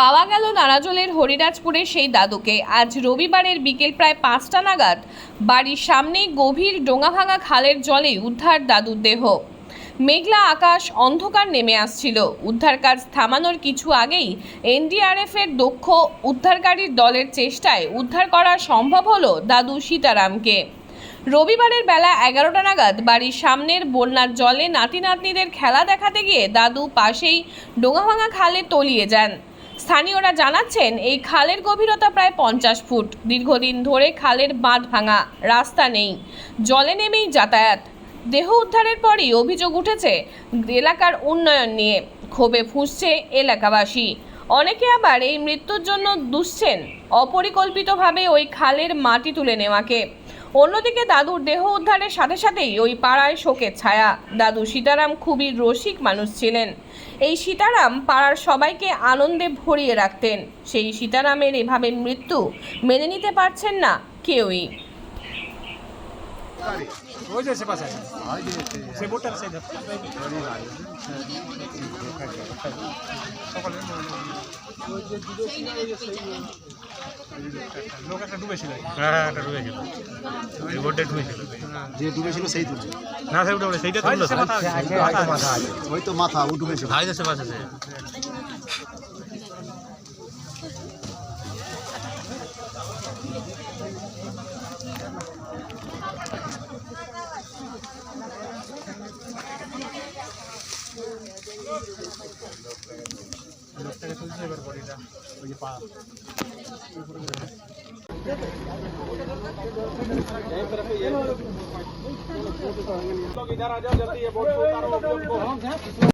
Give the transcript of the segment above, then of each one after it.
পাওয়া গেল নারাজলের হরিরাজপুরের সেই দাদুকে। আজ রবিবারের বিকেল প্রায় পাঁচটা নাগাদ বাড়ির সামনেই গভীর ডোঙাভাঙা খালের জলে উদ্ধার দাদুর দেহ। মেঘলা আকাশ অন্ধকার নেমে আসছিল। উদ্ধার কাজ থামানোর কিছু আগেই এনডিআরএফের দক্ষ উদ্ধারকারীর দলের চেষ্টায় উদ্ধার করা সম্ভব হলো দাদু সীতারামকে। রবিবারের বেলা এগারোটা নাগাদ বাড়ির সামনের বন্যার জলে নাতি নাতনিদের খেলা দেখাতে গিয়ে দাদু পাশেই ডোঙাভাঙা খালে তলিয়ে যান। স্থানীয়রা জানাচ্ছেন, এই খালের গভীরতা প্রায় পঞ্চাশ ফুট। দীর্ঘদিন ধরে খালের বাঁধ ভাঙা রাস্তা নেই। জলে নেমেই যাতায়াত। দেহ উদ্ধারের পরই অভিযোগ উঠেছে, এলাকার উন্নয়ন নিয়ে। ক্ষোভে ফুঁসছে এলাকাবাসী। অনেকে আবার এই মৃত্যুর জন্য দুষছেন। অপরিকল্পিতভাবে ওই খালের মাটি তুলে নেওয়াকে। অন্যদিকে দাদুর দেহ উদ্ধারের সাথে সাথেই ওই পাড়ায় শোকের ছায়া। দাদু সীতারাম খুবই রসিক মানুষ ছিলেন। এই সীতারাম পাড়ার সবাইকে আনন্দে ভরিয়ে রাখতেন। সেই সীতারামের এভাবে মৃত্যু মেনে নিতে পারছেন না কেউই। লোক একটা ডুবেছিল হ্যাঁ একটা ডুবেছিল এই ডুবেছিল যে ডুবেছিল সেই তুলছে। না সে উঠে সেইটা তুললো মাথা ওই তো মাথা ও ডুবেছিল ভাই দেশে लोग इधर आ जाओ जल्दी ये बोर्ड को उतारो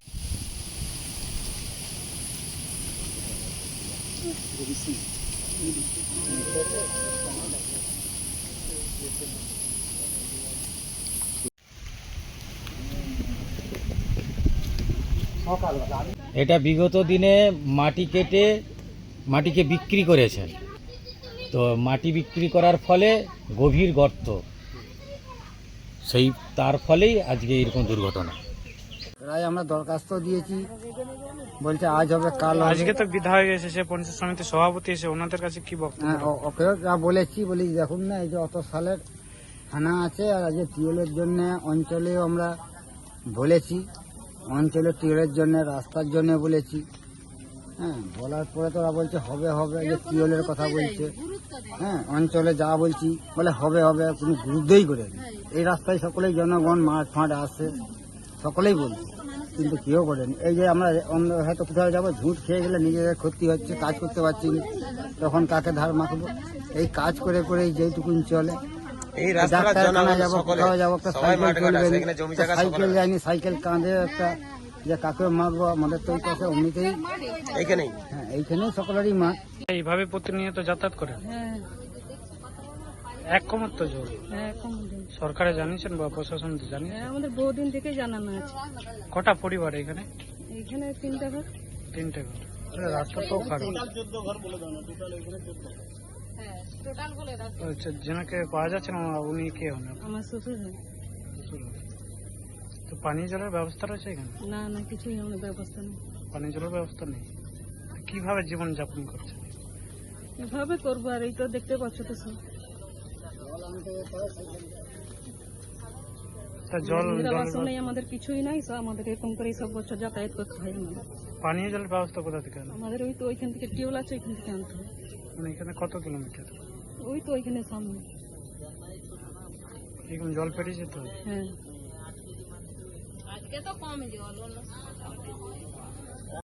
Thank you. এটা বিগত দিনে মাটি কেটে মাটিকে বিক্রি করেছেন। তো মাটি বিক্রি করার ফলে গভীর গর্ত। সেই তার ফলেই আজকে এরকম দুর্ঘটনা। প্রায় আমরা দরখাস্ত দিয়েছি। বলছে আজ হবে কাল আজকে তো বিধায়ক এসেছে পঞ্চায়েত সমিতির সভাপতি এসে ওনাদের কাছে কি বক্তব্য? হ্যাঁ, ওকেও যা বলেছি বলি দেখুন না এই যে অত সালের থানা আছে আর আজকে টিউলের জন্য অঞ্চলেও আমরা বলেছি। অঞ্চলে টিউলের জন্য, রাস্তার জন্য বলেছি। হ্যাঁ বলার পরে তো ওরা বলছে, হবে হবে যে টিউলের কথা বলছে। হ্যাঁ অঞ্চলে যা বলছি, বলে হবে হবে কোনো গুরুত্বই করে এই রাস্তায় সকলেই জনগণ, মাঠ ফাঁট আসে সকলেই বলছে, কিন্তু কেউ করেনি। এই যে আমরা হয়তো কোথাও যাব, ঝুট খেয়ে গেলে নিজেদের ক্ষতি হচ্ছে, কাজ করতে পারছি না। তখন কাকে ধার মাখবো? এই কাজ করে করে যেইটুকুন চলে। এই সাইকেল যায়নি কাঁধে একটা যে কাকে আমাদের তো কাছে অমনিতেই। এইখানেই? হ্যাঁ এইখানেই সকলেরই এইভাবে প্রতিনিয়ত যাতায়াত করে এক কমার তো জল? হ্যাঁ দিন সরকারে জানিয়েছেন বা প্রশাসন হ্যাঁ আমাদের বহুদিন থেকে জানানো আছে। কটা পরিবার এখানে? এইখানে তিনটা ঘর। তিনটে ঘর। রাস্তা তো খারাপ। আচ্ছা যেনাকে পাওয়া যাচ্ছে না উনি কে হন? আমার শ্বশুর তো পানীয় জলের ব্যবস্থা রয়েছে এখানে? না না কিছুই আমাদের ব্যবস্থা নেই। পানীয় জলের ব্যবস্থা নেই? কীভাবে জীবন যাপন করছে? এভাবে করব আর এই তো দেখতে পাচ্ছ তো সব। তা জল জল নেই আমাদের কিছুই নাই সব আমাদের এরকম করে সব বছর যাতায়াত করতে হয় আমাদের। পানীয় জলের ব্যবস্থা কোথা থেকে? আমাদের ওই তো ওইখান থেকে টিউল আছে ওইখান থেকে আনতে হয়। মানে এখানে কত কিলোমিটার? ওই তো ওইখানে সামনে। এরকম জল ফেটেছে তো হ্যাঁ